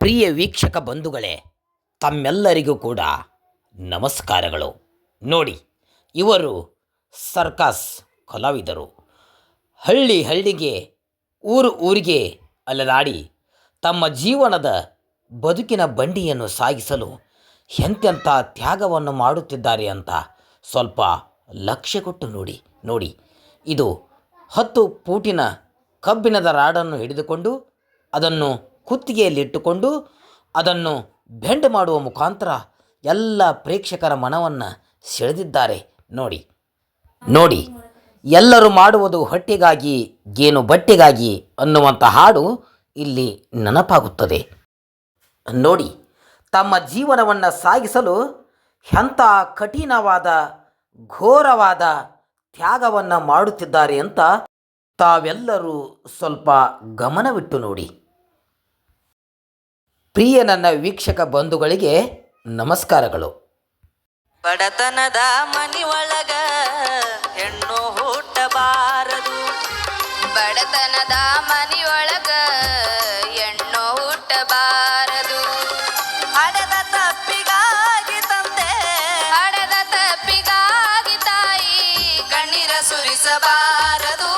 ಪ್ರಿಯ ವೀಕ್ಷಕ ಬಂಧುಗಳೇ, ತಮ್ಮೆಲ್ಲರಿಗೂ ಕೂಡ ನಮಸ್ಕಾರಗಳು. ನೋಡಿ, ಇವರು ಸರ್ಕಸ್ ಕಲಾವಿದರು. ಹಳ್ಳಿ ಹಳ್ಳಿಗೆ, ಊರು ಊರಿಗೆ ಅಲೆದಾಡಿ ತಮ್ಮ ಜೀವನದ ಬದುಕಿನ ಬಂಡಿಯನ್ನು ಸಾಗಿಸಲು ಎಂತೆಂಥ ತ್ಯಾಗವನ್ನು ಮಾಡುತ್ತಿದ್ದಾರೆ ಅಂತ ಸ್ವಲ್ಪ ಲಕ್ಷ್ಯ ಕೊಟ್ಟು ನೋಡಿ ನೋಡಿ. ಇದು ಹತ್ತು ಪೂಟಿನ ಕಬ್ಬಿಣದ ರಾಡನ್ನು ಹಿಡಿದುಕೊಂಡು ಅದನ್ನು ಕುತ್ತಿಗೆಯಲ್ಲಿಟ್ಟುಕೊಂಡು ಅದನ್ನು ಬೆಂಡ್ ಮಾಡುವ ಮುಖಾಂತರ ಎಲ್ಲ ಪ್ರೇಕ್ಷಕರ ಮನವನ್ನು ಸೆಳೆದಿದ್ದಾರೆ. ನೋಡಿ. ನೋಡಿ. ಎಲ್ಲರೂ ಮಾಡುವುದು ಹೊಟ್ಟೆಗಾಗಿ, ಗೇನು ಬಟ್ಟೆಗಾಗಿ ಅನ್ನುವಂಥ ಹಾಡು ಇಲ್ಲಿ ನೆನಪಾಗುತ್ತದೆ. ನೋಡಿ. ತಮ್ಮ ಜೀವನವನ್ನು ಸಾಗಿಸಲು ಎಂಥ ಕಠಿಣವಾದ, ಘೋರವಾದ ತ್ಯಾಗವನ್ನು ಮಾಡುತ್ತಿದ್ದಾರೆ ಅಂತ ತಾವೆಲ್ಲರೂ ಸ್ವಲ್ಪ ಗಮನವಿಟ್ಟು ನೋಡಿ. ಪ್ರಿಯ ನನ್ನ ವೀಕ್ಷಕ ಬಂಧುಗಳಿಗೆ ನಮಸ್ಕಾರಗಳು. ಬಡತನದ ಮನಿಯೊಳಗ ಹೆಣ್ಣು ಹುಟ್ಟಬಾರದು ಬಡತನದ ಮನಿಯೊಳಗ ಹೆಣ್ಣು ಹುಟ್ಟಬಾರದು ಹಡದ ತಪ್ಪಿಗಾಗಿ ತಂದೆ ಹಡದ ತಪ್ಪಿಗಾಗಿ ತಾಯಿ ಕಣ್ಣೀರ ಸುರಿಸಬಾರದು.